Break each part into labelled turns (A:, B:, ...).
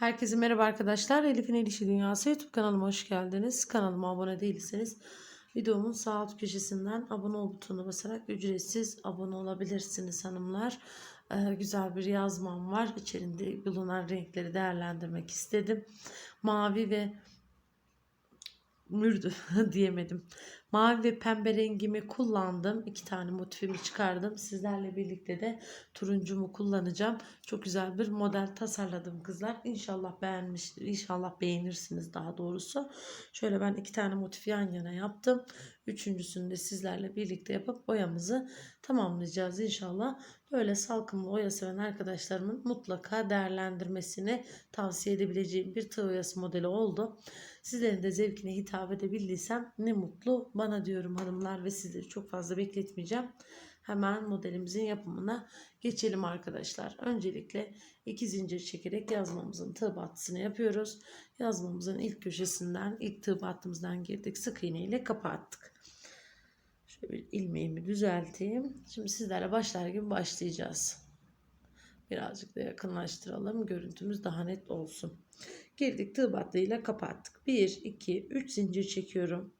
A: Herkese merhaba arkadaşlar. Elif'in El Dünyası YouTube kanalıma hoş geldiniz. Kanalıma abone değilseniz videomun sağ alt köşesinden abone ol butonuna basarak ücretsiz abone olabilirsiniz hanımlar. Ee, güzel bir yazmam var. İçerinde bulunan renkleri değerlendirmek istedim. Mavi ve mürdü diyemedim. Mavi ve pembe rengimi kullandım. İki tane motifimi çıkardım. Sizlerle birlikte de turuncumu kullanacağım. Çok güzel bir model tasarladım kızlar. İnşallah beğenmiş, inşallah beğenirsiniz daha doğrusu. Şöyle ben iki tane motif yan yana yaptım. Üçüncüsünü de sizlerle birlikte yapıp boyamızı tamamlayacağız inşallah. Böyle salkımlı oya seven arkadaşlarımın mutlaka değerlendirmesini tavsiye edebileceğim bir tığ oyası modeli oldu. Sizlerin de zevkine hitap edebildiysem ne mutlu bana diyorum hanımlar ve sizleri çok fazla bekletmeyeceğim. Hemen modelimizin yapımına geçelim arkadaşlar. Öncelikle iki zincir çekerek yazmamızın tığ battısını yapıyoruz. Yazmamızın ilk köşesinden ilk tığ battımızdan girdik. Sık iğne ile kapattık. Şöyle bir ilmeğimi düzelteyim. Şimdi sizlerle başlar gibi başlayacağız. Birazcık da yakınlaştıralım. Görüntümüz daha net olsun. Girdik tığ battığıyla kapattık. 1, 2, 3 zincir çekiyorum.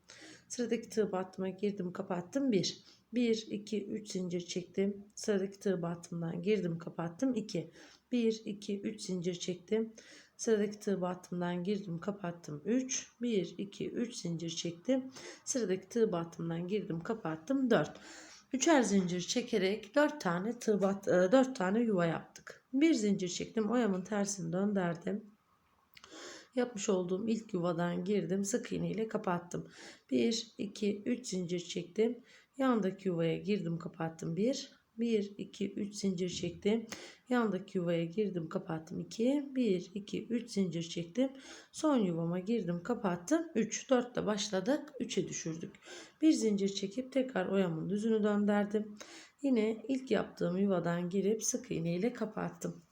A: Sıradaki tığ battıma girdim kapattım 1. 1, 2, 3 zincir çektim. Sıradaki tığ battımdan girdim kapattım 2. 1, 2, 3 zincir çektim. Sıradaki tığ battımdan girdim kapattım 3. 1, 2, 3 zincir çektim. Sıradaki tığ battımdan girdim kapattım 4. Üçer zincir çekerek 4 tane tığ bat, 4 tane yuva yaptık. Bir zincir çektim. Oyamın tersini döndürdüm. Yapmış olduğum ilk yuvadan girdim. Sık iğne ile kapattım. 1, 2, 3 zincir çektim. Yandaki yuvaya girdim kapattım. 1, 1, 2, 3 zincir çektim. Yandaki yuvaya girdim kapattım. 2, 1, 2, 3 zincir çektim. Son yuvama girdim kapattım. 3, 4 ile başladık. 3'e düşürdük. Bir zincir çekip tekrar oyamın düzünü döndürdüm. Yine ilk yaptığım yuvadan girip sık iğne ile kapattım.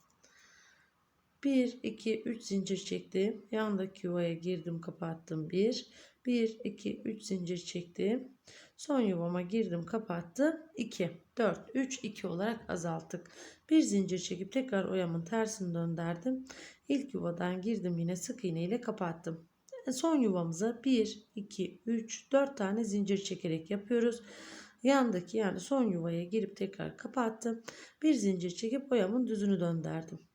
A: 1, 2, 3 zincir çektim. Yandaki yuvaya girdim kapattım. 1, 1, 2, 3 zincir çektim. Son yuvama girdim kapattım. 2, 4, 3, 2 olarak azalttık. Bir zincir çekip tekrar oyamın tersini döndürdüm. İlk yuvadan girdim yine sık iğne ile kapattım. Son yuvamıza 1, 2, 3, 4 tane zincir çekerek yapıyoruz. Yandaki yani son yuvaya girip tekrar kapattım. Bir zincir çekip oyamın düzünü döndürdüm.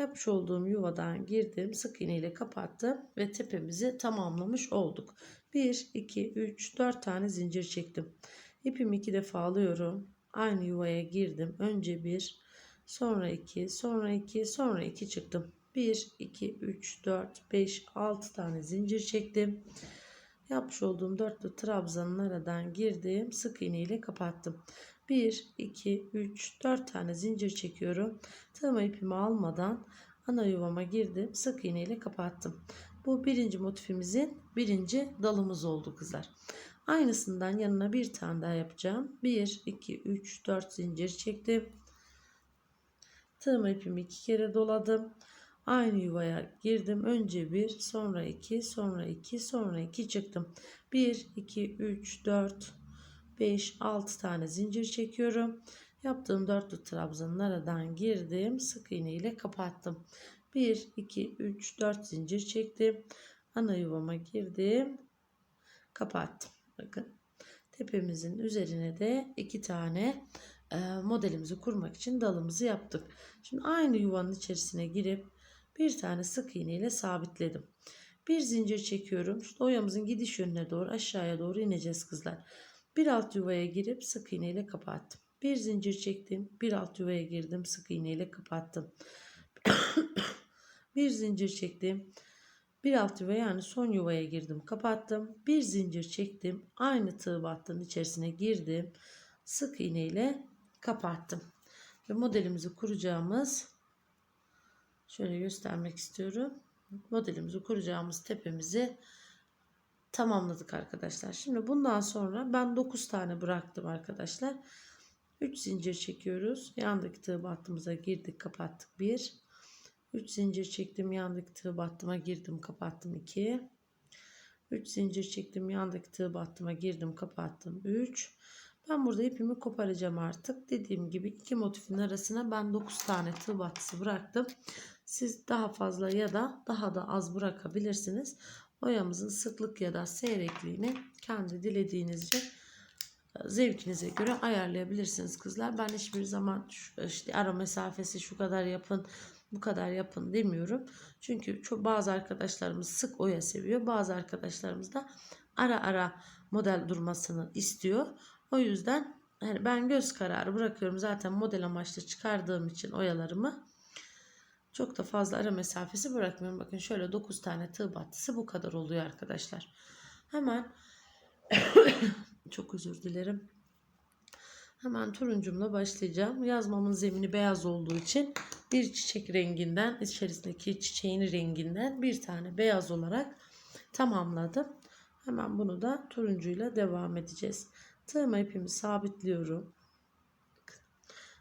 A: Yapmış olduğum yuvadan girdim. Sık iğne ile kapattım ve tepemizi tamamlamış olduk. 1, 2, 3, 4 tane zincir çektim. İpimi iki defa alıyorum. Aynı yuvaya girdim. Önce 1, sonra 2, sonra 2, sonra 2 çıktım. 1, 2, 3, 4, 5, 6 tane zincir çektim. Yapmış olduğum dörtlü trabzanın aradan girdim. Sık iğne ile kapattım. 1, 2, 3, 4 tane zincir çekiyorum. Tığıma ipimi almadan ana yuvama girdim. Sık iğne ile kapattım. Bu birinci motifimizin birinci dalımız oldu kızlar. Aynısından yanına bir tane daha yapacağım. 1, 2, 3, 4 zincir çektim. Tığıma ipimi iki kere doladım. Aynı yuvaya girdim. Önce bir, sonra iki, sonra iki, sonra iki çıktım. 1, 2, 3, 4, 5, 6 tane zincir çekiyorum. Yaptığım dörtlü trabzanın aradan girdim. Sık iğne ile kapattım. 1, 2, 3, 4 zincir çektim. Ana yuvama girdim. Kapattım. Bakın tepemizin üzerine de iki tane e, modelimizi kurmak için dalımızı yaptık. Şimdi aynı yuvanın içerisine girip bir tane sık iğne ile sabitledim. Bir zincir çekiyorum. Şu oyamızın gidiş yönüne doğru aşağıya doğru ineceğiz kızlar. Bir alt yuvaya girip sık iğne ile kapattım. Bir zincir çektim. Bir alt yuvaya girdim. Sık iğne ile kapattım. bir zincir çektim. Bir alt yuva yani son yuvaya girdim. Kapattım. Bir zincir çektim. Aynı tığ battığın içerisine girdim. Sık iğne ile kapattım. Ve modelimizi kuracağımız şöyle göstermek istiyorum. Modelimizi kuracağımız tepemizi tamamladık arkadaşlar. Şimdi bundan sonra ben 9 tane bıraktım arkadaşlar. 3 zincir çekiyoruz. Yandaki tığ battığımıza girdik kapattık 1. 3 zincir çektim yandaki tığ battıma girdim kapattım 2. 3 zincir çektim yandaki tığ battıma girdim kapattım 3. Ben burada ipimi koparacağım artık. Dediğim gibi iki motifin arasına ben 9 tane tığ battısı bıraktım. Siz daha fazla ya da daha da az bırakabilirsiniz. Oyamızın sıklık ya da seyrekliğini kendi dilediğinizce e, zevkinize göre ayarlayabilirsiniz kızlar. Ben hiçbir zaman şu- işte ara mesafesi şu kadar yapın, bu kadar yapın demiyorum. Çünkü çok bazı arkadaşlarımız sık oya seviyor. Bazı arkadaşlarımız da ara ara model durmasını istiyor. O yüzden yani ben göz kararı bırakıyorum. Zaten model amaçlı çıkardığım için oyalarımı çok da fazla ara mesafesi bırakmıyorum. Bakın şöyle 9 tane tığ battısı bu kadar oluyor arkadaşlar. Hemen çok özür dilerim. Hemen turuncumla başlayacağım. Yazmamın zemini beyaz olduğu için bir çiçek renginden içerisindeki çiçeğin renginden bir tane beyaz olarak tamamladım. Hemen bunu da turuncuyla devam edeceğiz. Tığıma ipimi sabitliyorum.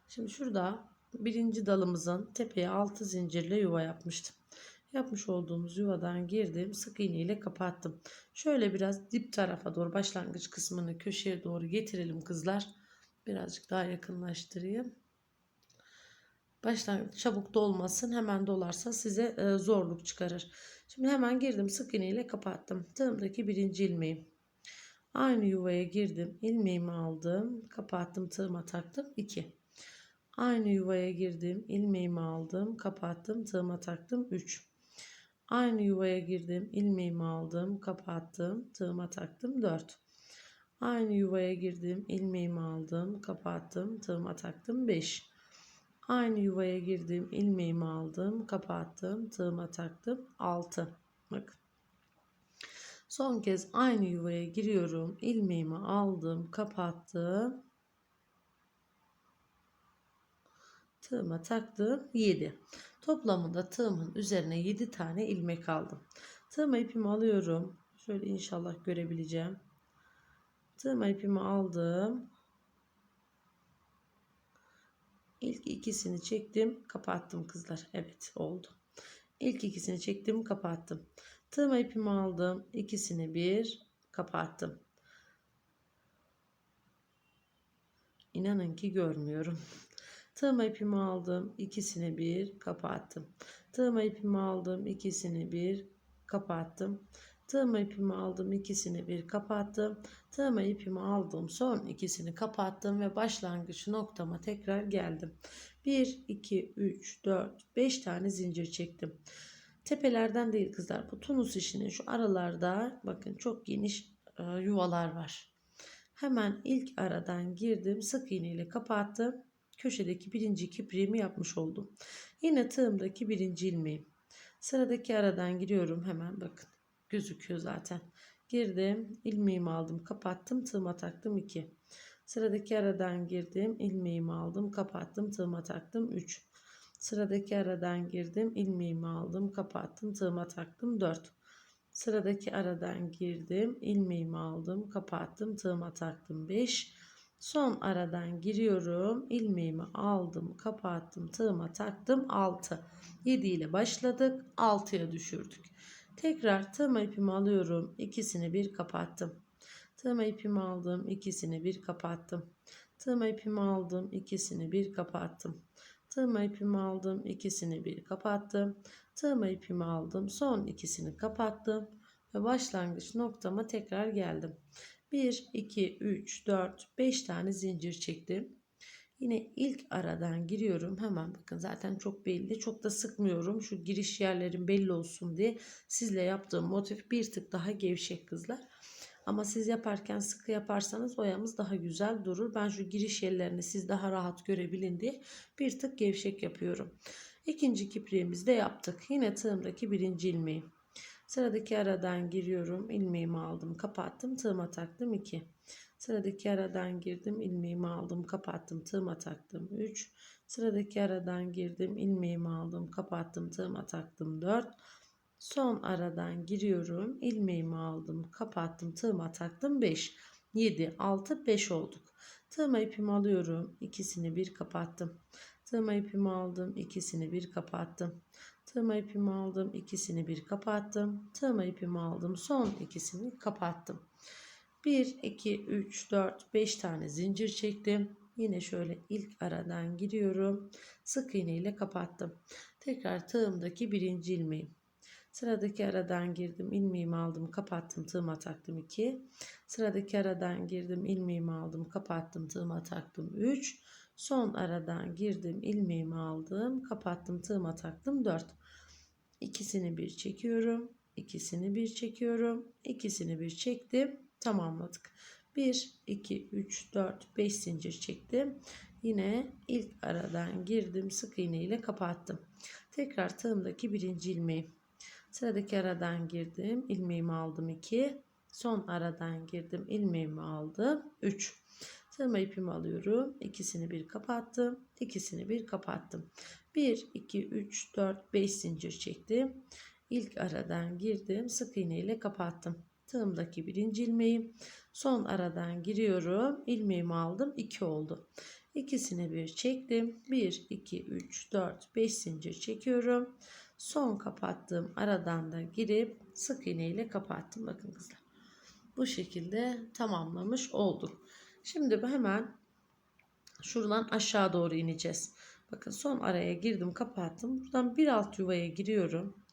A: Şimdi şurada birinci dalımızın tepeye altı zincirle yuva yapmıştım. Yapmış olduğumuz yuvadan girdim. Sık iğne ile kapattım. Şöyle biraz dip tarafa doğru başlangıç kısmını köşeye doğru getirelim kızlar. Birazcık daha yakınlaştırayım. Başlangıç çabuk dolmasın. Hemen dolarsa size e, zorluk çıkarır. Şimdi hemen girdim. Sık iğne ile kapattım. Tığımdaki birinci ilmeğim. Aynı yuvaya girdim. ilmeğimi aldım. Kapattım. Tığıma taktım. 2. Aynı yuvaya girdim. ilmeğimi aldım. Kapattım. Tığıma taktım. 3. Aynı yuvaya girdim. ilmeğimi aldım. Kapattım. Tığıma taktım. 4. Aynı yuvaya girdim. ilmeğimi aldım. Kapattım. Tığıma taktım. 5. Aynı yuvaya girdim. ilmeğimi aldım. Kapattım. Tığıma taktım. 6. Bakın. Son kez aynı yuvaya giriyorum. ilmeğimi aldım. Kapattım. Tığıma taktım 7. Toplamında tığımın üzerine 7 tane ilmek aldım. Tığıma ipimi alıyorum. Şöyle inşallah görebileceğim. Tığıma ipimi aldım. İlk ikisini çektim, kapattım kızlar. Evet, oldu. İlk ikisini çektim, kapattım. Tığıma ipimi aldım. ikisini bir kapattım. İnanın ki görmüyorum. Tığıma ipimi aldım. ikisini bir kapattım. Tığıma ipimi aldım. ikisini bir kapattım. Tığıma ipimi aldım. ikisini bir kapattım. Tığıma ipimi aldım. Son ikisini kapattım ve başlangıç noktama tekrar geldim. 1, 2, 3, 4, 5 tane zincir çektim. Tepelerden değil kızlar. Bu tunus işinin şu aralarda bakın çok geniş e, yuvalar var. Hemen ilk aradan girdim. Sık iğne ile kapattım köşedeki birinci kipriğimi yapmış oldum. Yine tığımdaki birinci ilmeğim. Sıradaki aradan giriyorum hemen bakın gözüküyor zaten. Girdim ilmeğimi aldım kapattım tığıma taktım 2. Sıradaki aradan girdim ilmeğimi aldım kapattım tığıma taktım 3. Sıradaki aradan girdim ilmeğimi aldım kapattım tığıma taktım 4. Sıradaki aradan girdim ilmeğimi aldım kapattım tığıma taktım 5. Son aradan giriyorum. ilmeğimi aldım, kapattım, tığıma taktım. 6. 7 ile başladık. 6'ya düşürdük. Tekrar tığıma ipimi alıyorum. ikisini bir kapattım. Tığıma ipimi aldım. ikisini bir kapattım. Tığıma ipimi aldım. ikisini bir kapattım. Tığıma ipimi aldım. ikisini bir kapattım. Tığıma ipimi aldım. Son ikisini kapattım. Ve başlangıç noktama tekrar geldim. 1, 2, 3, 4, 5 tane zincir çektim. Yine ilk aradan giriyorum. Hemen bakın zaten çok belli. Çok da sıkmıyorum. Şu giriş yerlerin belli olsun diye sizle yaptığım motif bir tık daha gevşek kızlar. Ama siz yaparken sıkı yaparsanız oyamız daha güzel durur. Ben şu giriş yerlerini siz daha rahat görebilin diye bir tık gevşek yapıyorum. İkinci kipriğimizi de yaptık. Yine tığımdaki birinci ilmeği. Sıradaki aradan giriyorum. ilmeğimi aldım, kapattım, tığıma taktım 2. Sıradaki aradan girdim, ilmeğimi aldım, kapattım, tığıma taktım 3. Sıradaki aradan girdim, ilmeğimi aldım, kapattım, tığıma taktım 4. Son aradan giriyorum, ilmeğimi aldım, kapattım, tığıma taktım 5. 7, 6, 5 olduk. Tığıma ipimi alıyorum, ikisini bir kapattım. Tığıma ipimi aldım, ikisini bir kapattım. Tığıma ipimi aldım. ikisini bir kapattım. Tığıma ipimi aldım. Son ikisini kapattım. 1, 2, 3, 4, 5 tane zincir çektim. Yine şöyle ilk aradan giriyorum. Sık iğne ile kapattım. Tekrar tığımdaki birinci ilmeğim. Sıradaki aradan girdim, ilmeğimi aldım, kapattım, tığıma taktım 2. Sıradaki aradan girdim, ilmeğimi aldım, kapattım, tığıma taktım 3. Son aradan girdim, ilmeğimi aldım, kapattım, tığıma taktım 4. İkisini bir çekiyorum, ikisini bir çekiyorum, ikisini bir çektim, tamamladık. 1, 2, 3, 4, 5 zincir çektim. Yine ilk aradan girdim, sık iğne ile kapattım. Tekrar tığımdaki birinci ilmeği. Sıradaki aradan girdim, ilmeğimi aldım 2. Son aradan girdim, ilmeğimi aldım 3. Tığıma ipimi alıyorum. İkisini bir kapattım. ikisini bir kapattım. 1, 2, 3, 4, 5 zincir çektim. İlk aradan girdim. Sık iğne ile kapattım. Tığımdaki birinci ilmeği. Son aradan giriyorum. ilmeğimi aldım. 2 oldu. İkisini bir çektim. 1, 2, 3, 4, 5 zincir çekiyorum. Son kapattığım aradan da girip sık iğne ile kapattım. Bakın kızlar. Bu şekilde tamamlamış olduk. Şimdi hemen şuradan aşağı doğru ineceğiz. Bakın son araya girdim kapattım. Buradan bir alt yuvaya giriyorum.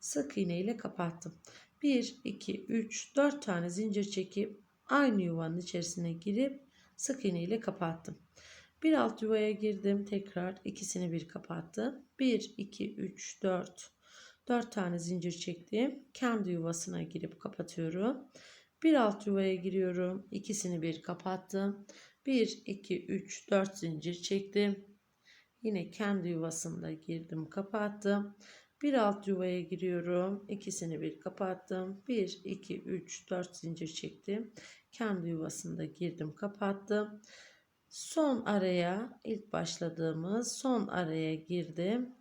A: Sık iğne ile kapattım. 1, 2, 3, 4 tane zincir çekip aynı yuvanın içerisine girip sık iğne ile kapattım. Bir alt yuvaya girdim. Tekrar ikisini bir kapattım. 1, 2, 3, 4. 4 tane zincir çektim. Kendi yuvasına girip kapatıyorum. Bir alt yuvaya giriyorum. İkisini bir kapattım. 1, 2, 3, 4 zincir çektim. Yine kendi yuvasında girdim kapattım. Bir alt yuvaya giriyorum. İkisini bir kapattım. 1, 2, 3, 4 zincir çektim. Kendi yuvasında girdim kapattım. Son araya ilk başladığımız son araya girdim.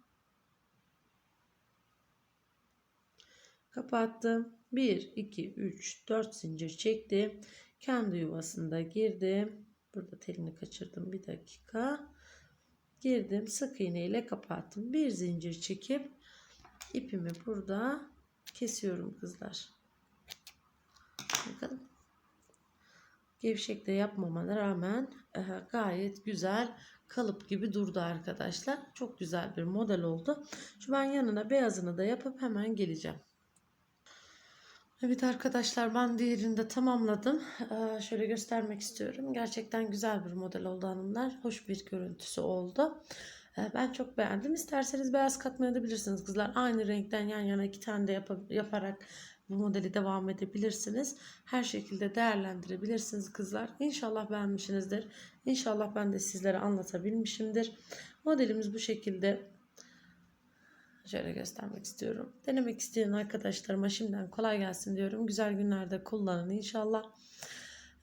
A: Kapattım. 1, 2, 3, 4 zincir çektim. Kendi yuvasında girdim. Burada telini kaçırdım bir dakika. Girdim sık iğne ile kapattım. Bir zincir çekip ipimi burada kesiyorum kızlar. Bakın. Gevşek de yapmamana rağmen e, gayet güzel kalıp gibi durdu arkadaşlar. Çok güzel bir model oldu. Şu ben yanına beyazını da yapıp hemen geleceğim. Evet arkadaşlar ben diğerini de tamamladım. Ee, şöyle göstermek istiyorum. Gerçekten güzel bir model oldu hanımlar. Hoş bir görüntüsü oldu. Ee, ben çok beğendim. İsterseniz beyaz katmaya da bilirsiniz kızlar. Aynı renkten yan yana iki tane de yap yaparak bu modeli devam edebilirsiniz. Her şekilde değerlendirebilirsiniz kızlar. İnşallah beğenmişsinizdir. İnşallah ben de sizlere anlatabilmişimdir. Modelimiz bu şekilde Şöyle göstermek istiyorum. Denemek isteyen arkadaşlarıma şimdiden kolay gelsin diyorum. Güzel günlerde kullanın inşallah.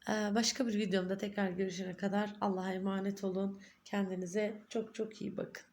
A: Ee, başka bir videomda tekrar görüşene kadar Allah'a emanet olun. Kendinize çok çok iyi bakın.